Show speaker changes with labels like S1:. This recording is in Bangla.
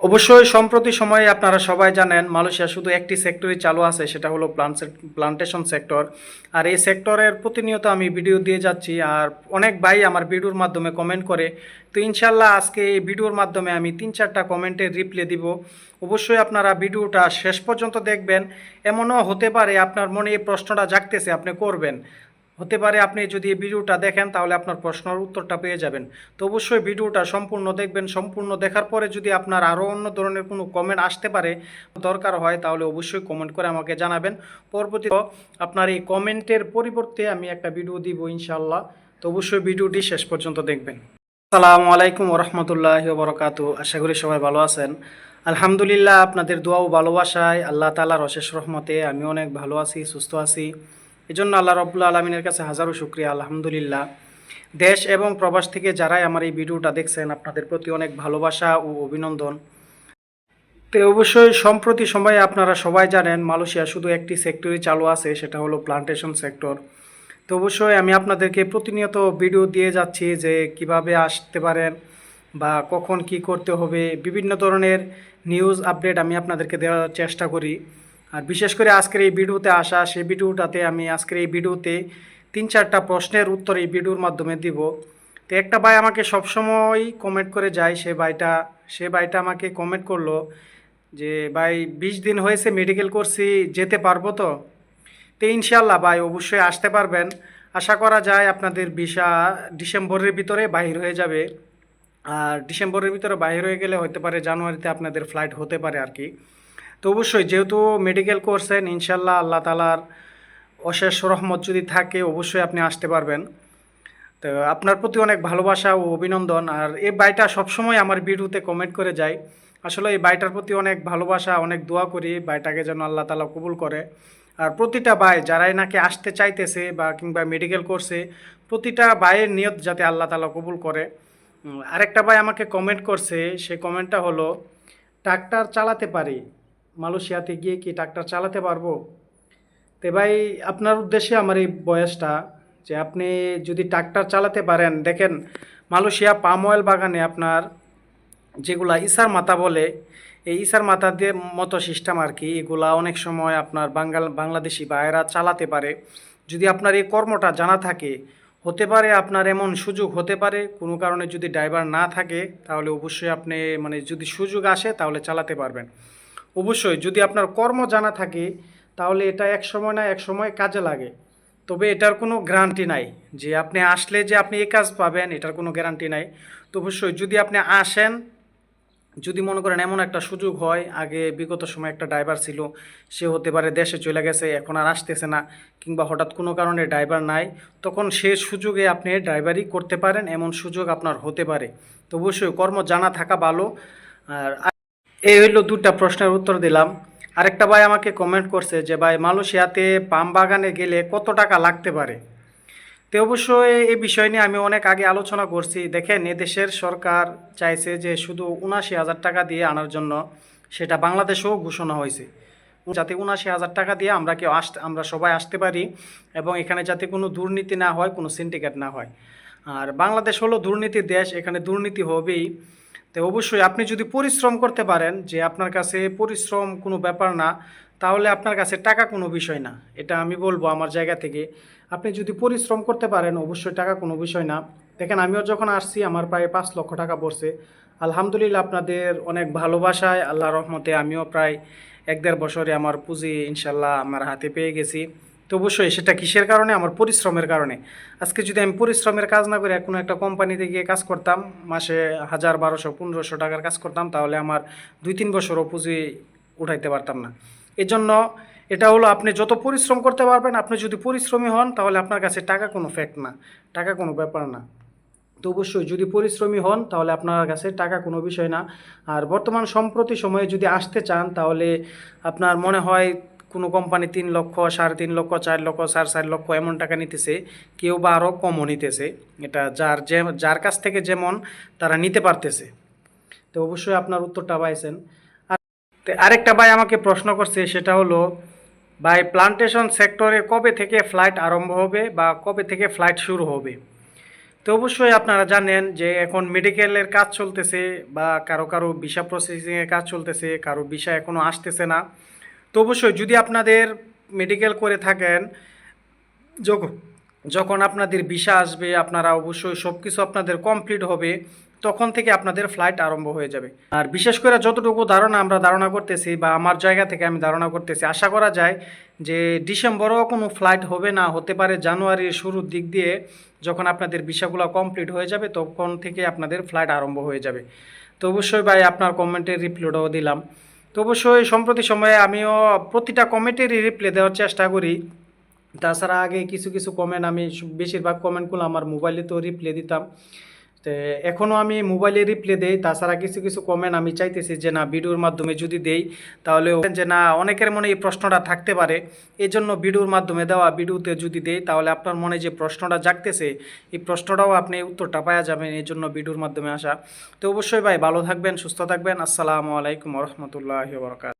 S1: অবশ্যই, সম্প্রতি সময়ে আপনারা সবাই জানেন, মালয়েশিয়া শুধু একটি সেক্টরই চালু আছে, সেটা হলো প্লান্টেশন সেক্টর আর এই সেক্টরের প্রতিনিয়ত আমি ভিডিও দিয়ে যাচ্ছি, আর অনেক ভাই আমার ভিডিওর মাধ্যমে কমেন্ট করে। তো ইনশাল্লাহ আজকে এই ভিডিওর মাধ্যমে আমি তিন চারটা কমেন্টের রিপ্লে দিব। অবশ্যই আপনারা ভিডিওটা শেষ পর্যন্ত দেখবেন। এমনও হতে পারে আপনার মনে এই প্রশ্নটা জাগতেছে, আপনি করবেন। হতে পারে আপনি যদি এই ভিডিওটা দেখেন, তাহলে আপনার প্রশ্নের উত্তরটা পেয়ে যাবেন। তো অবশ্যই ভিডিওটা সম্পূর্ণ দেখবেন, সম্পূর্ণ দেখার পরে যদি আপনার আরও অন্য ধরনের কোনো কমেন্ট আসতে পারে, দরকার হয়, তাহলে অবশ্যই কমেন্ট করে আমাকে জানাবেন। পরবর্তী আপনার এই কমেন্টের পরিবর্তে আমি একটা ভিডিও দিব ইনশাল্লাহ তো অবশ্যই ভিডিওটি শেষ পর্যন্ত দেখবেন। আসসালামু আলাইকুম ওরহমতুল্লাহ বরকাতু আশা করি সবাই ভালো আছেন। আলহামদুলিল্লাহ, আপনাদের দোয়া ও ভালোবাসায় আল্লাহ তালার অশেষ রহমতে আমি অনেক ভালো আছি, সুস্থ আছি। এজন্য আল্লাহ রব্বুল্লা আলমিনের কাছে হাজারো শুক্রিয়া, আলহামদুলিল্লাহ। দেশ এবং প্রবাস থেকে যারাই আমার এই ভিডিওটা দেখছেন, আপনাদের প্রতি অনেক ভালোবাসা ও অভিনন্দন। তো অবশ্যই সম্প্রতি সময়ে আপনারা সবাই জানেন, মালয়েশিয়া শুধু একটি সেক্টরই চালু আছে, সেটা হলো প্লান্টেশন সেক্টর তো অবশ্যই আমি আপনাদেরকে প্রতিনিয়ত ভিডিও দিয়ে যাচ্ছি যে কীভাবে আসতে পারেন বা কখন কি করতে হবে, বিভিন্ন ধরনের নিউজ আপডেট আমি আপনাদেরকে দেওয়ার চেষ্টা করি। আর বিশেষ করে আজকের এই ভিডিওতে আসা সেই ভিডিওটাতে আমি আজকের এই ভিডিওতে তিন চারটা প্রশ্নের উত্তর এই ভিডিওর মাধ্যমে দিব। তো একটা ভাই আমাকে সবসময় কমেন্ট করে যায়, সে ভাইটা সে ভাইটা আমাকে কমেন্ট করল যে, ভাই, বিশ দিন হয়েছে মেডিকেল করছি, যেতে পারব তো? তো ইনশাল্লাহ ভাই, অবশ্যই আসতে পারবেন। আশা করা যায় আপনাদের ভিসা ডিসেম্বরের ভিতরে বাহির হয়ে যাবে। আর ডিসেম্বরের ভিতরে বাহির হয়ে গেলে হতে পারে জানুয়ারিতে আপনাদের ফ্লাইট হতে পারে আর কি। তো অবশ্যই, যেহেতু মেডিকেল করছেন ইনশাল্লাহ আল্লাহ তালার অশেষ রহমত যদি থাকে, অবশ্যই আপনি আসতে পারবেন। তো আপনার প্রতি অনেক ভালোবাসা ও অভিনন্দন। আর এই বাইটা সবসময় আমার ভিডিওতে কমেন্ট করে যায়। আসলে এই বাইটার প্রতি অনেক ভালোবাসা, অনেক দোয়া করি। বাইটাকে যেন আল্লাহ তালা কবুল করে। আর প্রতিটা বাই যারাই নাকি আসতে চাইতেছে বা কিংবা মেডিকেল করছে প্রতিটা বাইয়ের নিয়ত যাতে আল্লাহ তালা কবুল করে। আরেকটা ভাই আমাকে কমেন্ট করছে। সেই কমেন্টটা হলো ট্রাক্টর চালাতে পারি? মালয়েশিয়াতে গিয়ে কি ট্রাক্টর চালাতে পারব? তো ভাই, আপনার উদ্দেশ্যে আমার এই বয়সটা, যে আপনি যদি ট্রাক্টর চালাতে পারেন, দেখেন মালয়েশিয়া পাম অয়েল বাগানে আপনার যেগুলা ইসার মাথা বলে, এই ইসার মাথা দিয়ে মতো সিস্টেম আর কি, এগুলা অনেক সময় আপনার বাঙ্গাল, বাংলাদেশি ভাইয়েরা চালাতে পারে। যদি আপনার এই কর্মটা জানা থাকে, হতে পারে আপনার এমন সুযোগ হতে পারে, কোনো কারণে যদি ড্রাইভার না থাকে, তাহলে অবশ্যই আপনি মানে যদি সুযোগ আসে, তাহলে চালাতে পারবেন। অবশ্যই, যদি আপনার কর্ম জানা থাকে, তাহলে এটা এক সময় না, এক সময় কাজে লাগে। তবে এটার কোনো গ্যারান্টি নাই, যে আপনি আসলে যে আপনি এই কাজ পাবেন, এটার কোনো গ্যারান্টি নাই। তো অবশ্যই, যদি আপনি আসেন, যদি মনে করেন এমন একটা সুযোগ হয়, আগে বিগত সময় একটা ড্রাইভার ছিল, সে হতে পারে দেশে চলে গেছে, এখন আর আসতেছে না, কিংবা হঠাৎ কোনো কারণে ড্রাইভার নাই, তখন সে সুযোগে আপনি ড্রাইভারই করতে পারেন, এমন সুযোগ আপনার হতে পারে। তো অবশ্যই, কর্ম জানা থাকা ভালো, আর এই হইল দুটা প্রশ্নের উত্তর দিলাম। আরেকটা ভাই আমাকে কমেন্ট করছে যে, ভাই, মালয়েশিয়াতে পাম বাগানে গেলে কত টাকা লাগতে পারে? তো অবশ্যই এই বিষয় নিয়ে আমি অনেক আগে আলোচনা করছি। দেখেন এদেশের সরকার চাইছে যে, শুধু উনাশি হাজার টাকা দিয়ে আনার জন্য সেটা বাংলাদেশেও ঘোষণা হয়েছে। যাতে উনাশি হাজার টাকা দিয়ে আমরা কেউ আসতে, আমরা সবাই আসতে পারি এবং এখানে যাতে কোনো দুর্নীতি না হয়, কোনো সিন্ডিকেট না হয়। আর বাংলাদেশ হলো দুর্নীতির দেশ, এখানে দুর্নীতি হবেই। তো অবশ্যই আপনি যদি পরিশ্রম করতে পারেন যে আপনার কাছে পরিশ্রম কোনো ব্যাপার না, তাহলে আপনার কাছে টাকা কোনো বিষয় না। এটা আমি বলব আমার জায়গা থেকে। আপনি যদি পরিশ্রম করতে পারেন, অবশ্যই টাকা কোনো বিষয় না। দেখেন, আমিও যখন আসছি, আমার প্রায় পাঁচ লক্ষ টাকা পড়ছে। আলহামদুলিল্লাহ, আপনাদের অনেক ভালোবাসায় আল্লাহ রহমতে আমিও প্রায় এক দেড় বছরে আমার পুঁজি ইনশাল্লাহ আমার হাতে পেয়ে গেছি। তো অবশ্যই সেটা কিসের কারণে? আমার পরিশ্রমের কারণে। আজকে যদি আমি পরিশ্রমের কাজ না করে কোনো একটা কোম্পানিতে গিয়ে কাজ করতাম, মাসে হাজার বারোশো, পনেরোশো টাকার কাজ করতাম, তাহলে আমার দুই তিন বছরও পুঁজি উঠাইতে পারতাম না। এজন্য এটা হলো আপনি যত পরিশ্রম করতে পারবেন, আপনি যদি পরিশ্রমী হন, তাহলে আপনার কাছে টাকা কোনো ফ্যাক্ট না, টাকা কোনো ব্যাপার না। তো অবশ্যই যদি পরিশ্রমী হন, তাহলে আপনার কাছে টাকা কোনো বিষয় না। আর বর্তমান সম্প্রতি সময়ে যদি আসতে চান, তাহলে আপনার মনে হয় কোনো কোম্পানি তিন লক্ষ, সাড়ে তিন লক্ষ, চার লক্ষ, সাড়ে চার লক্ষ এমন টাকা নিতেছে, কেউ বা আরও কমও নিতেছে। এটা যার যে, যার কাছ থেকে যেমন তারা নিতে পারতেছে। তো অবশ্যই আপনার উত্তরটা পাইছেন। আর আরেকটা ভাই আমাকে প্রশ্ন করছে, সেটা হলো, ভাই প্লান্টেশন সেক্টরে কবে থেকে ফ্লাইট আরম্ভ হবে বা কবে থেকে ফ্লাইট শুরু হবে? তো অবশ্যই আপনারা জানেন যে এখন মেডিকেলের কাজ চলতেছে বা কারও কারও ভিসা প্রসেসিংয়ের কাজ চলতেছে, কারও ভিসা এখনও আসতেছে না। তো অবশ্যই যদি আপনাদের মেডিকেল করে থাকেন যখন যখন আপনাদের ভিসা আসবে, আপনারা অবশ্যই সব কিছু আপনাদের কমপ্লিট হবে, তখন থেকে আপনাদের ফ্লাইট আরম্ভ হয়ে যাবে। আর বিশেষ করে যতটুকু ধারণা আমরা ধারণা করতেছি বা আমার জায়গা থেকে আমি ধারণা করতেছি, আশা করা যায় যে ডিসেম্বরেও কোনো ফ্লাইট হবে না, হতে পারে জানুয়ারির শুরুর দিক দিয়ে যখন আপনাদের ভিসাগুলো কমপ্লিট হয়ে যাবে, তখন থেকে আপনাদের ফ্লাইট আরম্ভ হয়ে যাবে। তো অবশ্যই ভাই, আপনার কমেন্টের রিপ্লাইটাও দিলাম। তো অবশ্যই সম্প্রতি সময়ে আমিও প্রতিটা কমেন্টেরই রিপ্লাই দেওয়ার চেষ্টা করি। তাছাড়া আগে কিছু কিছু কমেন্ট আমি বেশিরভাগ কমেন্টগুলো আমার মোবাইলে তো রিপ্লাই দিতাম। তো এখনও আমি মোবাইলে রিপ্লে দেই, তাছাড়া কিছু কিছু কমেন্ট আমি চাইতেছি যে না, ভিডিওর মাধ্যমে যদি দেই, তাহলে যে না, অনেকের মনে এই প্রশ্নটা থাকতে পারে। এই জন্য ভিডিওর মাধ্যমে দেওয়া ভিডিওতে যদি দেই, তাহলে আপনার মনে যে প্রশ্নটা জাগতেছে, এই প্রশ্নটাও আপনি উত্তরটা পাওয়া যাবেন এই জন্য ভিডিওর মাধ্যমে আসা। তো অবশ্যই ভাই, ভালো থাকবেন, সুস্থ থাকবেন। আসসালামু আলাইকুম রহমতুল্লাহ বরকাত